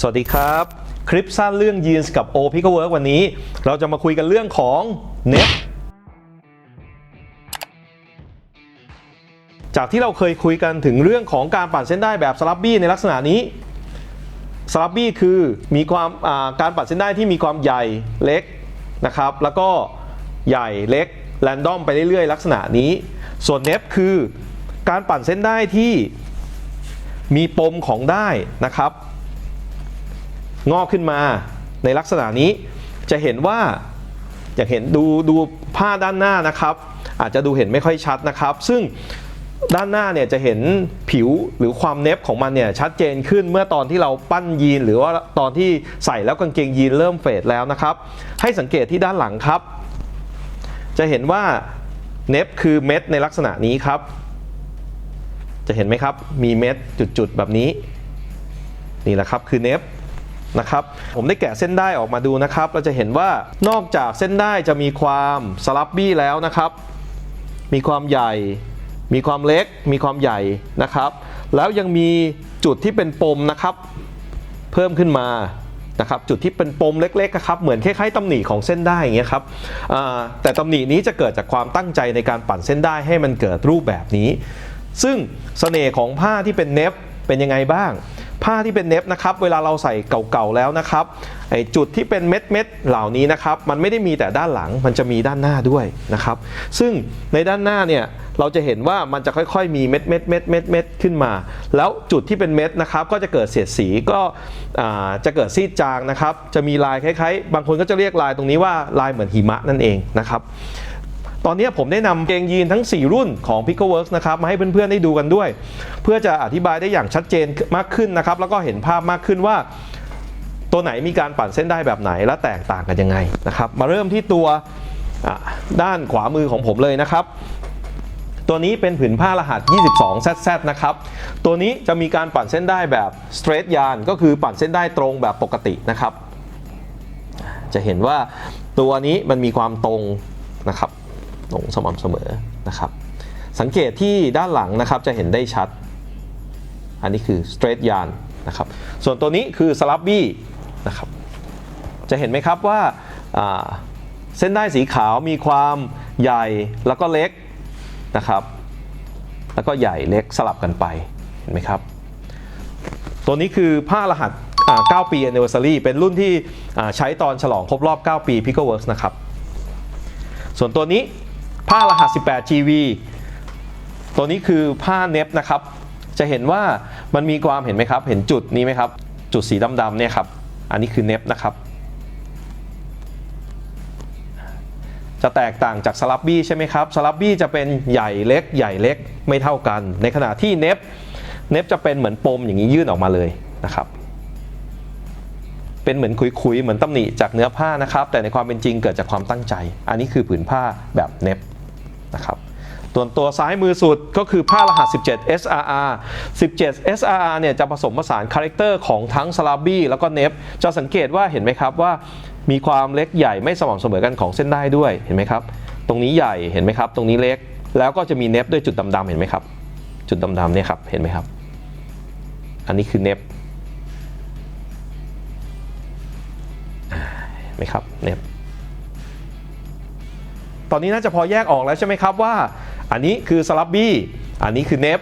สวัสดีครับ คลิปสั้นเรื่องยีนส์กับ O p i c k Work วันนี้ เราจะมาคุยกันเรื่องของ Net จากที่เราเคยคุยกันถึงเรื่องของการปั่นเส้นได้แบบสลับบี้ในลักษณะนี้สลับบี้คือมีความาการปั่นเส้นได้ที่มีความใหญ่เล็กนะครับ แล้วก็ใหญ่เล็กแรนดอมไปเรื่อยๆ ลักษณะนี้ ส่วนเนฟคือการปั่นเส้นได้ที่มีปมของได้นะครับ งอกขึ้นมาในลักษณะนี้จะเห็นว่าอยากเห็นดูดูผ้าด้านหน้านะครับ อาจจะดูเห็นไม่ค่อยชัดนะครับ ซึ่งด้านหน้าเนี่ยจะเห็นผิวหรือความเนบของมันเนี่ยชัดเจนขึ้นเมื่อตอนที่เราปั้นยีน หรือว่าตอนที่ใส่แล้วกางเกงยีนเริ่มเฟดแล้วนะครับ ให้สังเกตที่ด้านหลังครับ จะเห็นว่าเน็บคือเม็ดในลักษณะนี้ครับ จะเห็นไหมครับมีเม็ดจุดๆแบบนี้ นี่แหละครับคือเน็บ นะครับผมได้แกะเส้นได้ออกมาดูนะครับ เราจะเห็นว่านอกจากเส้นได้จะมีความสลับบี้แล้วนะครับ มีความใหญ่ มีความเล็ก มีความใหญ่นะครับ แล้วยังมีจุดที่เป็นปมนะครับ เพิ่มขึ้นมานะครับจุดที่เป็นปมเล็กๆครับเหมือนคล้ายๆตำหนิของเส้นได้อย่างเงี้ยครับแต่ตำหนินี้จะเกิดจากความตั้งใจในการปั่นเส้นได้ให้มันเกิดรูปแบบนี้ ซึ่งเสน่ห์ของผ้าที่เป็นเนฟเป็นยังไงบ้าง ผ้าที่เป็นเนฟนะครับเวลาเราใส่เก่าๆแล้วนะครับไอจุดที่เป็นเม็ดเม็ดๆเหล่านี้นะครับมันไม่ได้มีแต่ด้านหลังมันจะมีด้านหน้าด้วยนะครับซึ่งในด้านหน้าเนี่ยเราจะเห็นว่ามันจะค่อยๆมีเม็ดเม็ดเม็ดเม็ดเม็ดขึ้นมา แล้วจุดที่เป็นเม็ดนะครับก็จะเกิดเสียดสีก็จะเกิดซีดจางนะครับจะมีลายคล้ายๆ บางคนก็จะเรียกลายตรงนี้ว่าลายเหมือนหิมะนั่นเองนะครับ ตอนนี้ผมได้นำเกงยีนทั้ง 4 รุ่นของ p i c o Works นะครับมาให้เพื่อนๆได้ดูกันด้วย เพื่อจะอธิบายได้อย่างชัดเจนมากขึ้นนะครับแล้วก็เห็นภาพมากขึ้นว่า ตัวไหนมีการปั่นเส้นได้แบบไหนและแตกต่างกันยังไงนะครับมาเริ่มที่ตัวด้านขวามือของผมเลยนะครับตัวนี้เป็นผืนผ้ารหัส 22 ZZ นะครับ ตัวนี้จะมีการปั่นเส้นได้แบบ straight yarn ก็คือปั่นเส้นได้ตรงแบบปกตินะครับ จะเห็นว่าตัวนี้มันมีความตรงนะครับ ตรงสม่ำเสมอนะครับ สังเกตที่ด้านหลังนะครับจะเห็นได้ชัด อันนี้คือ straight yarn นะครับ ส่วนตัวนี้คือ slabby นะครับ จะเห็นไหมครับว่าเส้นได้สีขาวมีความใหญ่แล้วก็เล็กนะครับ แล้วก็ใหญ่เล็กสลับกันไป เห็นไหมครับ ตัวนี้คือผ้ารหัส9 ปี anniversary เป็นรุ่นที่ใช้ตอนฉลองครบรอบ 9 ปี Pickle Works นะครับ ส่วนตัวนี้ ผ้ารหัส 18 GV ตัวนี้คือผ้าเน็บนะครับ จะเห็นว่ามันมีความเห็นไหมครับ เห็นจุดนี้ไหมครับ จุดสีดำๆเนี่ยครับ อันนี้คือเน็บนะครับ จะแตกต่างจากสลับบี้ใช่ไหมครับ สลับบี้จะเป็นใหญ่เล็กใหญ่เล็กไม่เท่ากัน ในขณะที่เน็บ เน็บจะเป็นเหมือนปมอย่างนี้ยื่นออกมาเลยนะครับ เป็นเหมือนคุยๆ เหมือนตำหนิจากเนื้อผ้านะครับ แต่ในความเป็นจริงเกิดจากความตั้งใจ อันนี้คือผืนผ้าแบบเน็บ นะครับส่วนตัวซ้ายมือสุดก็คือผ้ารหัส 17 SRR 17 SRR เนี่ยจะผสมผสานคาแรคเตอร์ของทั้งสลาบี้แล้วก็เน็บจะสังเกตว่าเห็นไหมครับว่ามีความเล็กใหญ่ไม่สม่ำเสมอกันของเส้นได้ด้วยเห็นไหมครับ ตรงนี้ใหญ่เห็นไหมครับ ตรงนี้เล็กแล้วก็จะมีเน็บด้วยจุดดำๆเห็นไหมครับ จุดดำๆเนี่ยครับเห็นไหมครับ อันนี้คือเน็บเห็นไหมครับเน็บ ตอนนี้น่าจะพอแยกออกแล้วใช่ไหมครับว่า อันนี้คือสลับบี้อันนี้คือเน็บ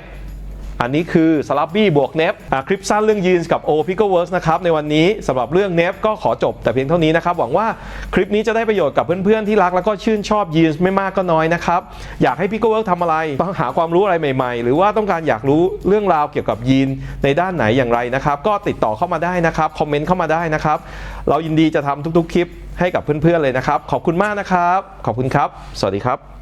อันนี้คือสลับบี้บวกเน็บอะคลิปสั้นเรื่องยีนส์กับ O Pickle Works นะครับในวันนี้สำหรับเรื่องเน็บก็ขอจบแต่เพียงเท่านี้นะครับ หวังว่าคลิปนี้จะได้ประโยชน์กับเพื่อนๆที่รักแล้วก็ชื่นชอบยีนส์ไม่มากก็น้อยนะครับ อยากให้ Pickle Works ทำอะไร ต้องหาความรู้อะไรใหม่ๆ หรือว่าต้องการอยากรู้เรื่องราวเกี่ยวกับยีนในด้านไหนอย่างไรนะครับ ก็ติดต่อเข้ามาได้นะครับคอมเมนต์เข้ามาได้นะครับเรายินดีจะทำทุกๆคลิป ให้กับเพื่อนๆเลยนะครับ ขอบคุณมากนะครับ ขอบคุณครับ สวัสดีครับ